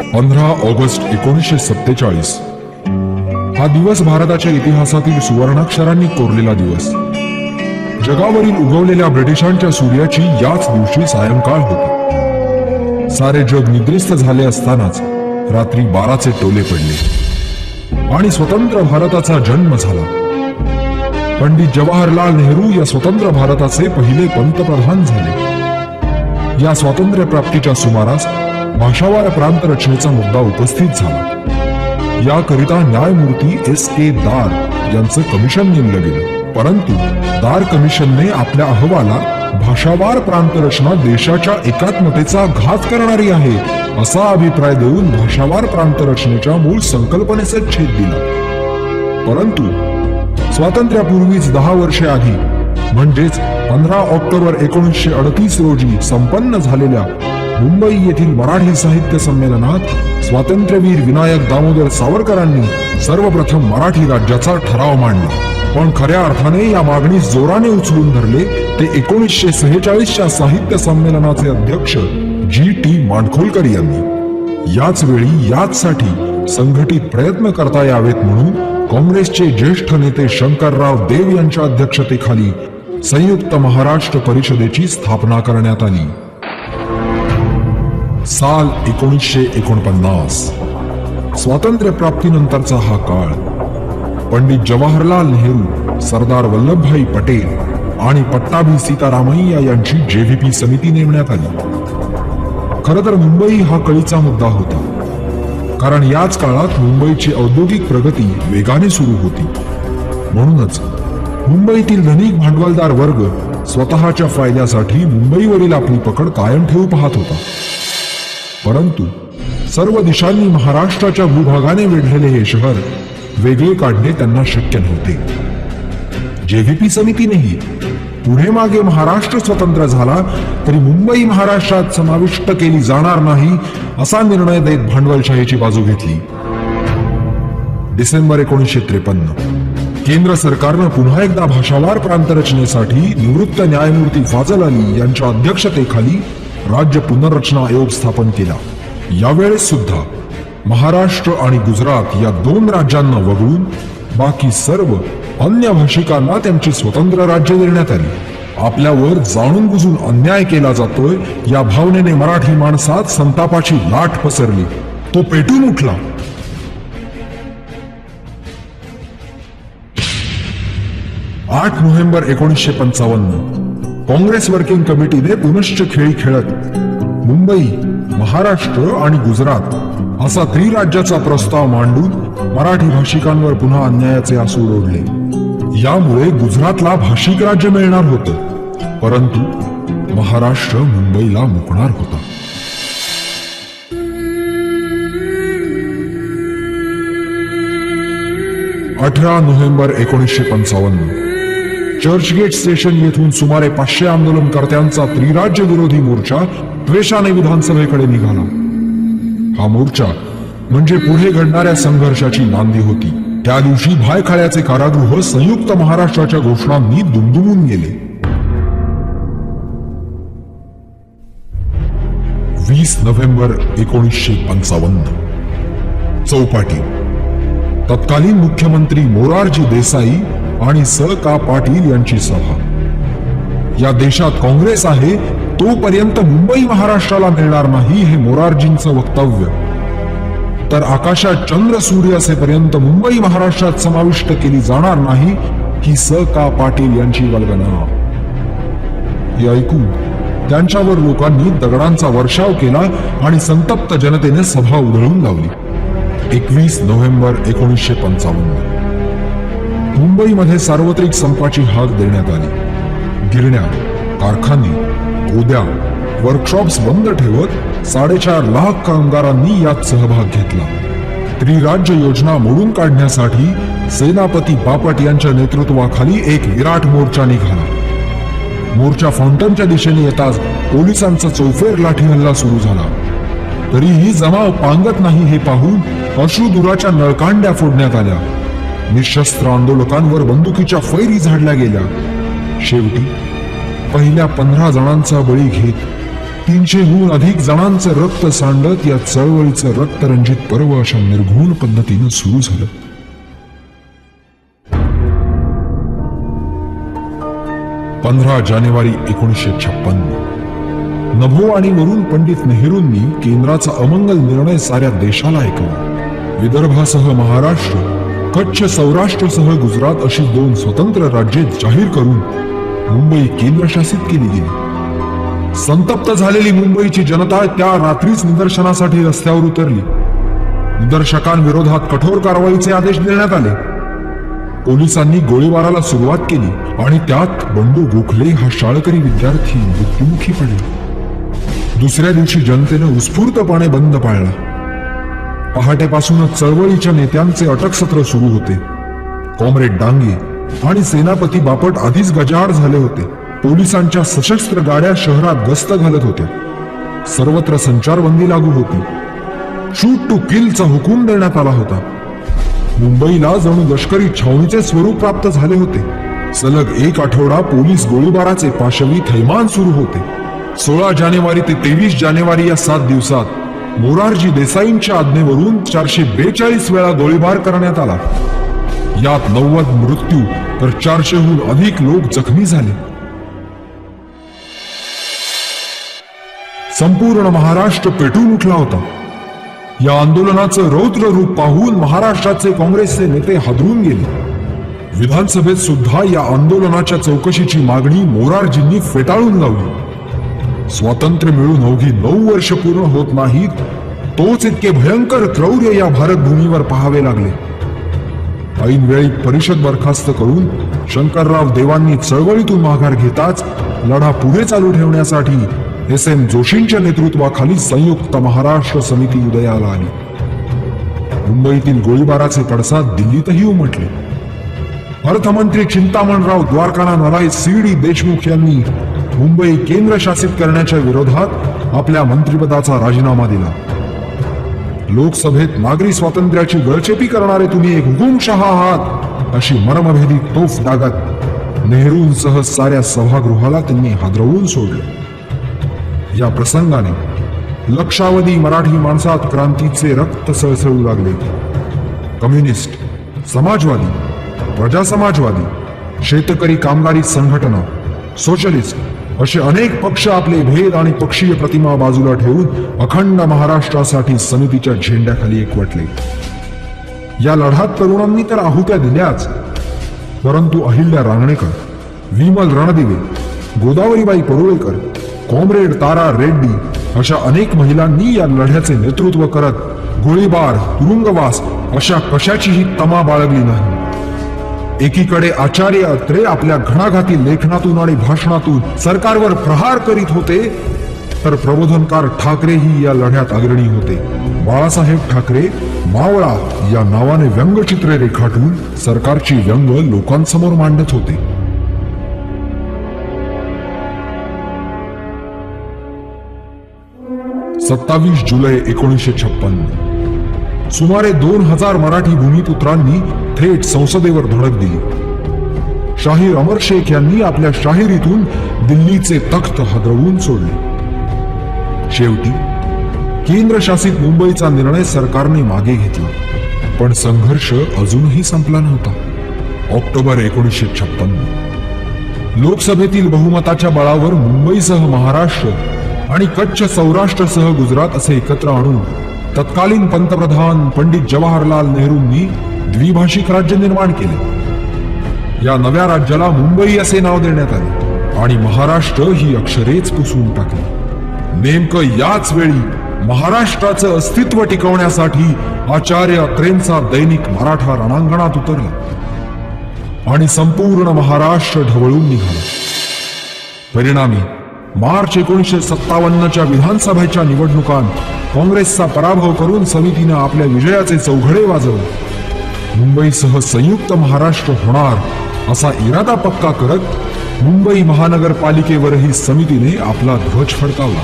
पंधरा ऑगस्ट एकोणीसशे सत्तेचाळीस. हा दिवस भारताच्या इतिहासातील सुवर्णाक्षरांनी कोरलेला दिवस. जगावरील उगवलेल्या ब्रिटिशांच्या सूर्याची याच दिवशी सायंकाळ होती. सारे जग निद्रिस्त झाले असतानाच रात्री बाराचे टोले पडले. आणि स्वतंत्र भारताचा जन्म झाला. पंडित जवाहरलाल नेहरू या स्वतंत्र भारताचे पहिले पंतप्रधान झाले. या स्वातंत्र्य प्राप्तीच्या सुमारास भाषावार प्रांत रचनेचा मुद्दा उपस्थित झाला. याकरिता न्यायमूर्ती एस के दार यांचं कमिशन नेमलं गेलं. परंतु दार कमिशनने आपल्या अहवालात भाषावार प्रांत रचना देशाच्या एकात्मतेचा घात करणारी आहे असा अभिप्राय देऊन भाषावार प्रांत रचनेच्या मूळ संकल्पनेचा छेद दिला. परंतु स्वातंत्र्यापूर्वीच दहा वर्षे आधी म्हणजेच पंधरा ऑक्टोबर एकोणीसशे अडतीस रोजी संपन्न झालेल्या मुंबई येथील मराठी साहित्य संमेलनात स्वातंत्र्यवीर विनायक दामोदर सावरकरांनी सर्वप्रथम मराठी राज्याचा ठराव मांडला. पण खऱ्या अर्थाने या मागणीस जोराने उचलून धरले ते एकोणीसशे सेहेचाळीसच्या साहित्य संमेलनाचे अध्यक्ष जी टी मांडखोलकर यांनी. याच वेळी याचसाठी संघटित प्रयत्न करता यावेत म्हणून काँग्रेसचे ज्येष्ठ नेते शंकरराव देव यांच्या अध्यक्षतेखाली संयुक्त महाराष्ट्र परिषदेची स्थापना करण्यात आली. साल एकोणीसशे एकोणपन्नास. स्वातंत्र्य प्राप्तीनंतरचा हा काळ. पंडित जवाहरलाल नेहरू सरदार वल्लभभाई पटेल आणि पट्टाभी सीतारामय्या यांची जेव्हीपी समिती नेमण्यात आली. खर तर मुंबई हा कळीचा मुद्दा होता. कारण याच काळात मुंबईची औद्योगिक प्रगती वेगाने सुरू होती. म्हणूनच मुंबईतील धनिक भांडवलदार वर्ग स्वतःच्या फायद्यासाठी मुंबईवरील आपली पकड कायम ठेवू पाहत होता. परंतु सर्व दिशांनी महाराष्ट्राच्या भूभागाने वेढलेले हे शहर वेगळे काढणे त्यांना शक्य नव्हते. जेव्हीपी समितीनेही पुढे मागे महाराष्ट्र स्वतंत्र झाला तरी मुंबई महाराष्ट्रात समाविष्ट केली जाणार नाही असा निर्णय देत भांडवलशाहीची बाजू घेतली. डिसेंबर एकोणीसशे त्रेपन्न. केंद्र सरकारनं पुन्हा एकदा भाषावार प्रांत रचनेसाठी निवृत्त न्यायमूर्ती फाजल अली यांच्या अध्यक्षतेखाली राज्य पुनर्रचना आयोग स्थापन केला. यावेळेस सुद्धा महाराष्ट्र आणि गुजरात या दोन राज्यांना वगळून बाकी सर्व अन्य भाषिकांना त्यांची स्वतंत्र राज्य देण्यात आली. आपल्यावर जाणून बुजून अन्याय केला जातोय या भावनेने मराठी माणसात संतापाची लाट पसरली. तो पेटून उठला. आठ नोव्हेंबर एकोणीसशे पंचावन्न काँग्रेस वर्किंग कमिटीने पुनश्च खेळी खेळत मुंबई महाराष्ट्र आणि गुजरात असा त्रिराज्याचा प्रस्ताव मांडून मराठी भाषिकांवर पुन्हा अन्यायाचे आसूड ओढले यामुळे गुजरातला भाषिक राज्य मिळणार होतं परंतु महाराष्ट्र मुंबईला मुकणार होता. अठरा नोव्हेंबर एकोणीसशे पंचावन्न चर्चगेट स्टेशन येथून सुमारे पाचशे आंदोलनकर्त्यांचा त्रिराज्य विरोधी मोर्चा द्वेषाने विधानसभेकडे निघाला. हा मोर्चा म्हणजे पुढे घडणाऱ्या संघर्षाची नांदी होती. त्या दिवशी भायखळ्याचे कारागृह संयुक्त महाराष्ट्राच्या घोषणांनी दुमदुमून गेले. वीस नोव्हेंबर एकोणीसशे पंचावन्न. चौपाटी. तत्कालीन मुख्यमंत्री मोरारजी देसाई आणि स का पाटील यांची सभा. या देशात काँग्रेस आहे तोपर्यंत मुंबई महाराष्ट्राला मिळणार नाही हे मोरारजींचं वक्तव्य. तर आकाशात चंद्र सूर्य असेपर्यंत मुंबई महाराष्ट्रात समाविष्ट केली जाणार नाही ही स का पाटील यांची वल्गना. हे ऐकून त्यांच्यावर लोकांनी दगडांचा वर्षाव केला आणि संतप्त जनतेने सभा उधळून लावली. एकवीस नोव्हेंबर एकोणीसशे पंचावन्न. मुंबईमध्ये सार्वत्रिक संपाची हाक देण्यात आली. गिरण्या कारखाने गोद्या वर्कशॉप्स बंद ठेवत साडेचार लाख कामगारांनी यात सहभाग घेतला. त्रिराज्य योजना मोडून काढण्यासाठी सेनापती बापट यांच्या नेतृत्वाखाली एक विराट मोर्चा निघाला. मोर्चा फाउंटनच्या दिशेने येताच पोलिसांचा चौफेर लाठी हल्ला सुरू झाला. तरीही जमाव पांगत नाही हे पाहून अश्रुधुराच्या नळकांड्या फोडण्यात आल्या. निशस्त्र आंदोलकांवर बंदुकीच्या फैरी झाडल्या गेल्या. शेवटी पहिल्या पंधरा जणांचा बळी घेत तीनशेहून अधिक जणांचं रक्त सांडत या चळवळीचं रक्तरंजित पर्व अशा निर्घुण पद्धतीनं सुरू झालं. पंधरा जानेवारी एकोणीसशे छप्पन्न नभो आणि वरुण पंडित नेहरूंनी केंद्राचा अमंगल निर्णय साऱ्या देशाला ऐकवला विदर्भासह महाराष्ट्र कच्छ सौराष्ट्रसह गुजरात अशी दोन स्वतंत्र राज्ये जाहीर करून मुंबई केंद्रशासित केली गेली. संतप्त झालेली मुंबईची जनता त्या रात्रीच निदर्शनासाठी रस्त्यावर उतरली. निदर्शकांविरोधात कठोर कारवाईचे आदेश देण्यात आले. पोलिसांनी गोळीबाराला सुरुवात केली आणि त्यात बंडू गोखले हा शाळकरी विद्यार्थी मृत्युमुखी पडला. दुसऱ्या दिवशी जनतेनं उत्स्फूर्तपणे बंद पाळला. पहाटेपासूनच चळवळीच्या नेत्यांचे अटक सत्र सुरू होते. कॉम्रेड डांगे आणि सेनापती बापट आधीच गजाआड झाले होते. पोलिसांच्या सशस्त्र गाड्या शहरात गस्त घालत होत्या. सर्वत्र संचारबंदी लागू होती. शूट टू किलचा हुकूम देण्यात आला होता. मुंबईला जणू लष्करी छावणीचे स्वरूप प्राप्त झाले होते. सलग एक आठवडा पोलीस गोळीबाराचे पाशवी थैमान सुरू होते. सोळा जानेवारी ते तेवीस जानेवारी या सात दिवसात मोरारजी देसाईंच्या आज्ञेवरून चारशे बेचाळीस वेळा गोळीबार करण्यात आला. यात नव्वद मृत्यू तर चारशेहून अधिक लोक जखमी झाले. संपूर्ण महाराष्ट्र पेटून उठला होता. या आंदोलनाचं रौद्र रूप पाहून महाराष्ट्राचे काँग्रेसचे नेते हादरून गेले. विधानसभेत सुद्धा या आंदोलनाच्या चौकशीची मागणी मोरारजींनी फेटाळून लावली. स्वातंत्र्य मिळून अवघी नऊ वर्ष पूर्ण होत नाहीत तोच इतके भयंकर क्रौर्य या भारतभूमीवर पाहावे लागले. ऐनवेळी परिषद बरखास्त करून शंकरराव देवांनी चळवळीतून माघार घेताच लढा पुढे चालू ठेवण्यासाठी एस एम जोशींच्या नेतृत्वाखाली संयुक्त महाराष्ट्र समिती उदयाला आली. मुंबईतील गोळीबाराचे पडसाद दिल्लीतही उमटले. अर्थमंत्री चिंतामणराव द्वारकाना नराय सी डी देशमुख यांनी मुंबई केंद्रशासित करण्याच्या विरोधात आपल्या मंत्रिपदाचा राजीनामा दिला. लोकसभेत नागरी स्वातंत्र्याची गळचेपी करणारे तुम्ही एक हुकुमशहा आहात अशी मर्मभेदी तोफ डागत नेहरूंसह साऱ्या सभागृहाला त्यांनी हादरवून सोडले. या प्रसंगाने लक्षावधी मराठी माणसात क्रांतीचे रक्त सळसळू लागले. कम्युनिस्ट समाजवादी प्रजासमाजवादी शेतकरी कामगारी संघटना सोशलिस्ट असे अनेक पक्ष आपले भेद आणि पक्षीय प्रतिमा बाजूला ठेवून अखंड महाराष्ट्रासाठी समितीच्या झेंड्याखाली एकवटले. या लढ्यात तरुणांनी तर आहुत्या दिल्याच परंतु अहिल्या रांगणेकर विमल रणदिवे गोदावरीबाई परुळेकर कॉम्रेड तारा रेड्डी अशा अनेक महिलांनी या लढ्याचे नेतृत्व करत गोळीबार तुरुंगवास अशा कशाचीही तमा बाळगली नाही. एकीकडे आचार्य अत्रे आपल्या घणाघाती लेखनातून आणि भाषणातून सरकारवर प्रहार करीत होते तर प्रबोधनकार ठाकरेही या लढ्यात अग्रणी होते. बाळासाहेब ठाकरे मावळा या नावाने व्यंगचित्रे रेखाटून सरकारची व्यंग लोकांसमोर मांडत होते. सत्तावीस जुलै एकोणीसशे छप्पन्न सुमारे दोन हजार मराठी भूमिपुत्रांनी थेट संसदेवर धडक दिली. शाहीर अमर शेख यांनी आपल्या शाहिरीतून दिल्लीचे तख्त हदरवून सोडले. शेवटी केंद्रशासित मुंबईचा निर्णय सरकारने मागे घेतला. पण संघर्ष अजूनही संपला नव्हता. ऑक्टोबर एकोणीसशे छप्पन्न लोकसभेतील बहुमताच्या बळावर मुंबईसह महाराष्ट्र आणि कच्छ सौराष्ट्रसह गुजरात असे एकत्र आणून तत्कालीन पंतप्रधान पंडित जवाहरलाल नेहरूंनी द्विभाषिक राज्य निर्माण केले. या नव्या राज्याला मुंबई असे नाव देण्यात आले आणि महाराष्ट्र ही अक्षरेच पुसून टाकली. नेमकं याच वेळी महाराष्ट्राचं अस्तित्व टिकवण्यासाठी आचार्य अत्रेंचा दैनिक मराठा रणांगणात उतरला आणि संपूर्ण महाराष्ट्र ढवळून निघाला. परिणामी मार्च एकोणीसशे सत्तावन्नच्या विधानसभेच्या निवडणुकांत काँग्रेसचा पराभव करून समितीनं आपल्या विजयाचे चौघडे वाजवले. मुंबईसह संयुक्त महाराष्ट्र होणार असा इरादा पक्का करत मुंबई महानगरपालिकेवरही समितीने आपला ध्वज फडकावला.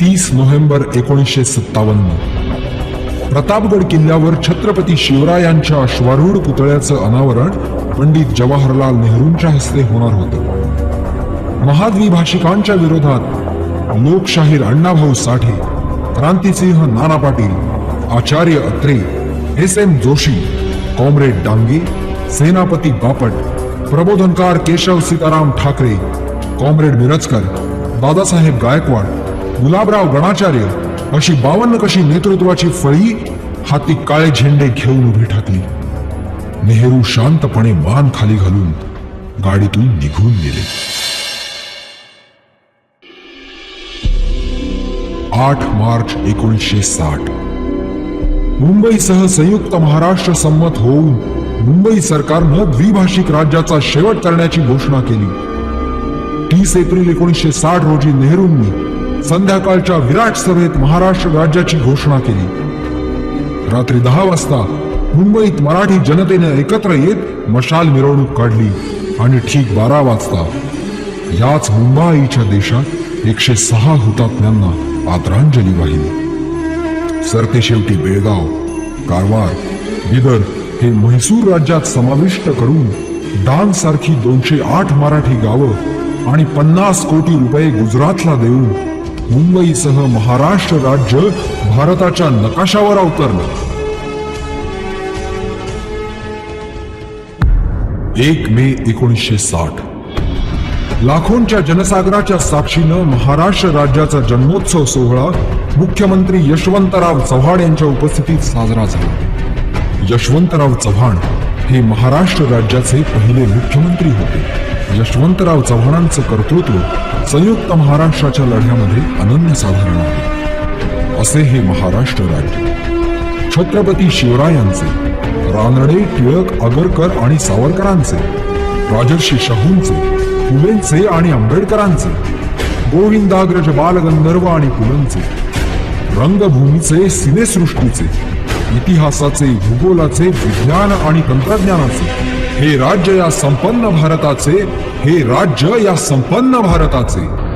तीस नोव्हेंबर एकोणीसशे सत्तावन्न. प्रतापगड किल्ल्यावर छत्रपती शिवरायांच्या अश्वारूढ पुतळ्याचं अनावरण पंडित जवाहरलाल नेहरूंच्या हस्ते होणार होतं. महाद्विभाषिकांच्या विरोधात लोकशाहीर Annabhau Sathe Krantisinh Nana Patil Acharya Atre S M Joshi comrade Dange Senapati Bapat Prabodhankar Keshav Sitaram Thackeray comrade Mirajkar Dadasaheb Gaikwad Gulabrao Ganacharya अशी बावन्न कशी नेतृत्वाची फळी हाती काळे झेंडे घेऊन उभी ठाकली. नेहरू शांतपणे मान खाली घालून गाडीतून निघून गेले. आठ मार्च एकोणीसशे साठ. मुंबईसह संयुक्त महाराष्ट्र संमत होऊन मुंबई सरकारनं द्विभाषिक राज्याचा शेवट करण्याची घोषणा केली. तीस एप्रिल एकोणीसशे साठ रोजी नेहरूंनी संध्याकाळच्या विराट सभेत महाराष्ट्र राज्याची घोषणा केली. रात्री दहा वाजता मुंबईत मराठी जनतेने एकत्र येत मशाल मिरवणूक काढली आणि ठीक बारा वाजता याच मुंबईच्या देशात एकशे सहा हुतात्म्यांना आदरांजली वाहिली. सरतेशेवटी बेळगाव कारवार बिदर हे म्हैसूर राज्यात समाविष्ट करून डांग सारखी दोनशे आठ मराठी गावं आणि पन्नास कोटी रुपये गुजरातला देऊन मुंबईसह महाराष्ट्र राज्य भारताच्या नकाशावर अवतरलं. एक मे एकोणीसशे साठ. लाखोंच्या जनसागराच्या साक्षीनं महाराष्ट्र राज्याचा जन्मोत्सव सोहळा मुख्यमंत्री यशवंतराव चव्हाण यांच्या उपस्थितीत साजरा झाला. यशवंतराव चव्हाण हे महाराष्ट्र राज्याचे पहिले मुख्यमंत्री होते. यशवंतराव चव्हाणांचं कर्तृत्व संयुक्त महाराष्ट्राच्या लढ्यामध्ये अनन्यसाधारण आहे. असे हे महाराष्ट्र राज्य. छत्रपती शिवरायांचे रानडे टिळक आगरकर आणि सावरकरांचे राजर्षी शाहूंचे फुलेंचे आणि आंबेडकरांचे गोविंदाग्रज बालगंधर्व आणि पुलंचे रंगभूमीचे सिनेसृष्टीचे इतिहासाचे भूगोलाचे विज्ञान आणि तंत्रज्ञानाचे हे राज्य या संपन्न भारताचे हे राज्य या संपन्न भारताचे.